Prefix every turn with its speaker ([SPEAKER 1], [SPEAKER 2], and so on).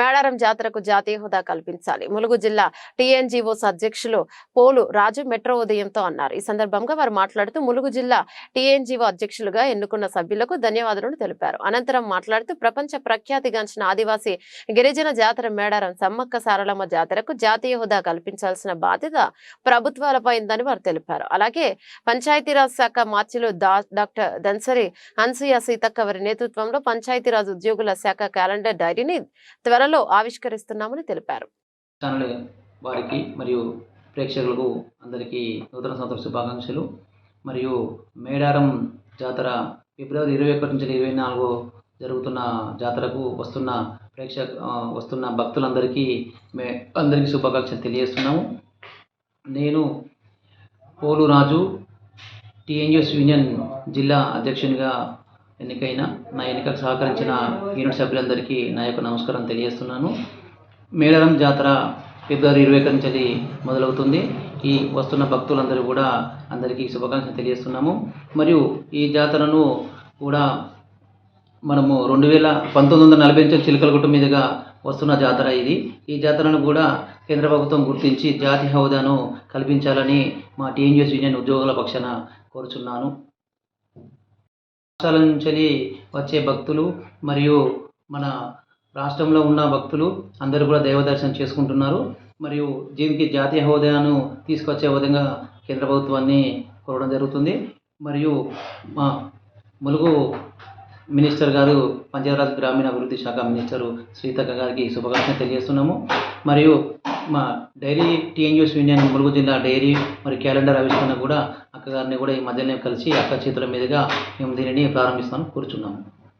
[SPEAKER 1] మేడారం జాతరకు జాతీయ హోదా కల్పించాలి. ములుగు జిల్లా టీఎన్జీఓస్ అధ్యక్షులు పోలు రాజు మెట్రో ఉదయంతో అన్నారు. ఈ సందర్భంగా వారు మాట్లాడుతూ ములుగు జిల్లా టీఎన్జీఓ అధ్యక్షులుగా ఎన్నుకున్న సభ్యులకు ధన్యవాదాలను తెలిపారు. అనంతరం మాట్లాడుతూ ప్రపంచ ప్రఖ్యాతిగాంచిన ఆదివాసీ గిరిజన జాతర మేడారం సమ్మక్క సారలమ్మ జాతరకు జాతీయ హోదా కల్పించాల్సిన బాధ్యత ప్రభుత్వాలపై ఉందని వారు తెలిపారు. అలాగే పంచాయతీరాజ్ శాఖ మార్చిలు డాక్టర్ దన్సరి అన్సూయ సీతక్క వారి నేతృత్వంలో పంచాయతీరాజ్ ఉద్యోగుల శాఖ క్యాలెండర్ డైరీని త్వరలో ఆవిష్కరిస్తున్నామని తెలిపారు.
[SPEAKER 2] వారికి మరియు ప్రేక్షకులకు అందరికీ నూతన సంవత్సర శుభాకాంక్షలు. మరియు మేడారం జాతర ఫిబ్రవరి ఇరవై ఒకటి నుంచి ఇరవై నాలుగు జరుగుతున్న జాతరకు వస్తున్న ప్రేక్షక వస్తున్న భక్తులందరికీ మే అందరికీ శుభాకాంక్షలు తెలియజేస్తున్నాము. నేను పోలు రాజు టీఎన్యూఎస్ యూనియన్ జిల్లా అధ్యక్షునిగా ఎన్నికైన నా ఎన్నికకు సహకరించిన యూనిట్ సభ్యులందరికీ నా యొక్క నమస్కారం తెలియజేస్తున్నాను. మేడారం జాతర ఫిబ్రవరి ఇరవై ఒకటి నుంచి మొదలవుతుంది. ఈ వస్తున్న భక్తులందరూ కూడా అందరికీ శుభాకాంక్షలు తెలియజేస్తున్నాము. మరియు ఈ జాతరను కూడా మనము రెండు వేల పంతొమ్మిది వందల నలభై నుంచి చిలకలగుట్ట మీదుగా వస్తున్న జాతర ఇది. ఈ జాతరను కూడా కేంద్ర ప్రభుత్వం గుర్తించి జాతి హోదాను కల్పించాలని మా టీఎన్యూఎస్ యూనియన్ ఉద్యోగుల పక్షాన కోరుచున్నాను. రాష్ట్రాల నుంచి వచ్చే భక్తులు మరియు మన రాష్ట్రంలో ఉన్న భక్తులు అందరూ కూడా దైవ దర్శనం చేసుకుంటున్నారు. మరియు దీనికి జాతీయ హోదాను తీసుకొచ్చే విధంగా కేంద్ర ప్రభుత్వాన్ని కోరడం జరుగుతుంది. మరియు మా ములుగు మినిస్టర్ గారు పంచాయతీరాజ్ గ్రామీణ అభివృద్ధి శాఖ మినిస్టరు శ్రీతక్క గారికి శుభాకాంక్షలు తెలియజేస్తున్నాము. మరియు మా డైరీ టీఎన్యూస్ యూనియన్ ములుగు జిల్లా డైరీ మరియు క్యాలెండర్ ఆవిష్కరణ కూడా అక్కగారిని కూడా ఈ మధ్యనే కలిసి అక్క చేతుల మీదుగా మేము దీనిని ప్రారంభిస్తాను కూర్చున్నాము.